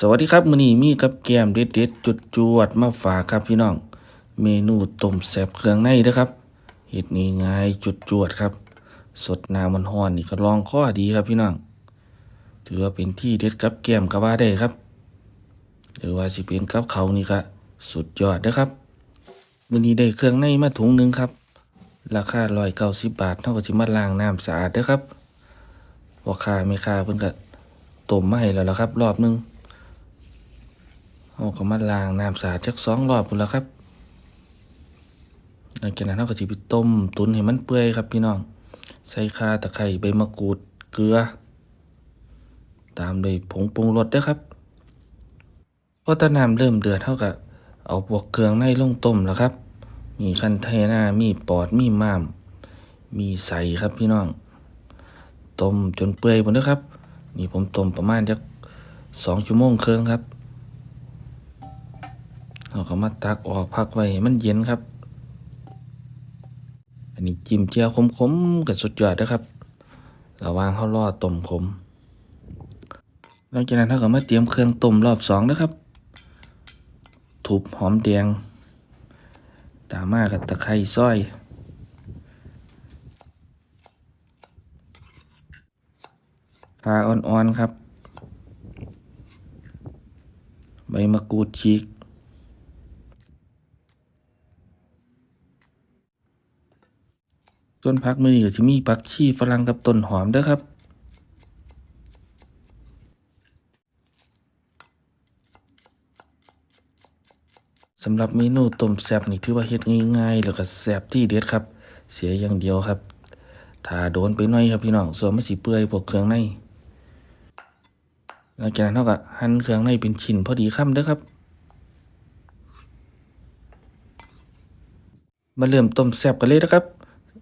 สวัสดีครับมื้อนี้มีกับแกมเด็ดๆจุดจวดมาฝากครับพี่น้อง เมนูต้มแซ่บเครื่องในเด้อครับเฮ็ดนี่ง่ายจุดจวดครับ สดน้ำมันร้อนนี่ก็ลองข้อดีครับพี่น้อง ถือว่าเป็นที่เด็ดกับแกมก็ว่าได้ครับ หรือว่าสิเป็นกับเขานี่ก็สุดยอดเด้อครับมื้อนี้ได้เครื่องในมาถุงหนึงครับ ราคา190บาทเท่ากับสิมาล้างน้ำสะอาดเด้อครับพ่อค้าแม่ค้าเพิ่นก็ต้มมาให้แล้วละครับ รอบหนึง เราก็มาล้างน้ำสะอาดจักสองรอบพุ่นแล้วครับหลังจากนั้นเราก็จะไปต้มตุนให้มันเปื่อยครับพี่น้อง ใส่ข่าตะไคร้ใบมะกรูดเกลือ ตามด้วยผงปรุงรสด้วยครับพอตะน้ำเริ่มเดือดเท่ากับเอาพวกเครื่องในลงต้มแล้วครับ มีคันเทน่ามีปอดมีม้าม มีใส่ครับพี่น้อง ต้มจนเปื่อยหมดแล้วครับ นี่ผมต้มประมาณจักสองชั่วโมงครึ่งครับ เราก็มาตักออกพักไว้ให้มันเย็นครับ อันนี้จิ้มเจียวขมๆกับสุดยอดนะครับระวางเขารอต้มขมหลังจากนั้นเราก็มาเตรียมเครื่องต้มรอบสองนะครับถูบหอมแดง ตามมากับตะไคร้ซอยปลาอ่อนๆครับ ใบมะกรูดฉีก ส่วนผักมือนี้ก็จะมีผักชีฝรั่งกับต้นหอมเด้อครับสำหรับเมนูต้มแซ่บนี่ถือว่าเฮ็ดง่ายๆแล้วก็แซ่บที่เด็ดครับ เสียอย่างเดียวครับ ถ้าโดนไปหน่อยครับพี่น้องส่วนมันสิเปื่อยพวกเครื่องในหลังจากนั้นเราก็หั่นเครื่องในเป็นชิ้นพอดีคำเด้อครับมาเริ่มต้มแซ่บกันเลยนะครับ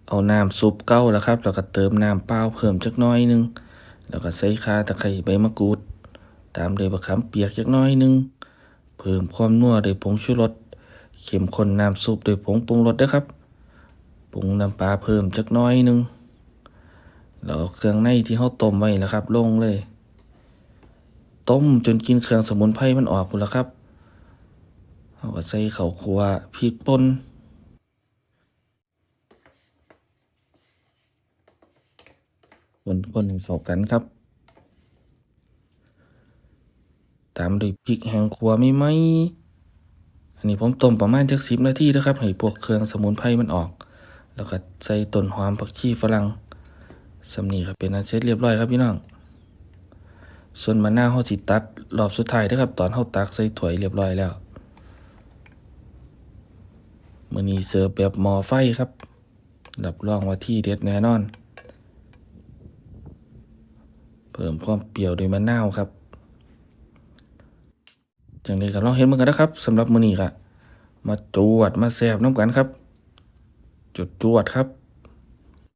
เอาน้ำซุปเก้าแล้วครับ แล้วก็เติมน้ำเปล่าเพิ่มจักน้อยหนึง แล้วก็ใส่ข่าตะไคร้ใบมะกรูด ตามด้วยมะขามเปียกจักน้อยหนึง เพิ่มความนัวด้วยผงชูรสเข้มข้นน้ำซุปด้วยผงปรุงรสเด้อครับ ปรุงน้ำปลาเพิ่มจักน้อยหนึง แล้วเอาเครื่องในที่เราต้มไว้นะครับ ลงเลย ต้มจนกินเครื่องสมุนไพรมันออกพุ่นแล้วครับเราก็ใส่ข้าวคั่วพริกป่น คนคนให้เข้ากันครับ ตามด้วยพริกแห้งครัวไม่ไหมอันนี้ผมต้มประมาณจักสิบนาทีนะครับ ให้พวกเครื่องสมุนไพรมันออก แล้วก็ใส่ต้นหอมผักชีฝรั่งสำนีครับเป็นอันเสร็จเรียบร้อยครับพี่น้อง ส่วนมะนาวเฮาสิตัดรอบสุดท้ายเด้อครับ ตอนเฮาตักใส่ถ้วยเรียบร้อยแล้วมือนี้เสิร์ฟแบบหม้อไฟครับรับรองว่าที่เด็ดแน่นอน เพิ่มความเปรี้ยวด้วยมะนาวครับจังเลยก็ลองเห็นเหมือนกันนะครับสำหรับมื้อนี้ก็มาจวดมาแซ่บน้ำกันครับ จุดจวดครับ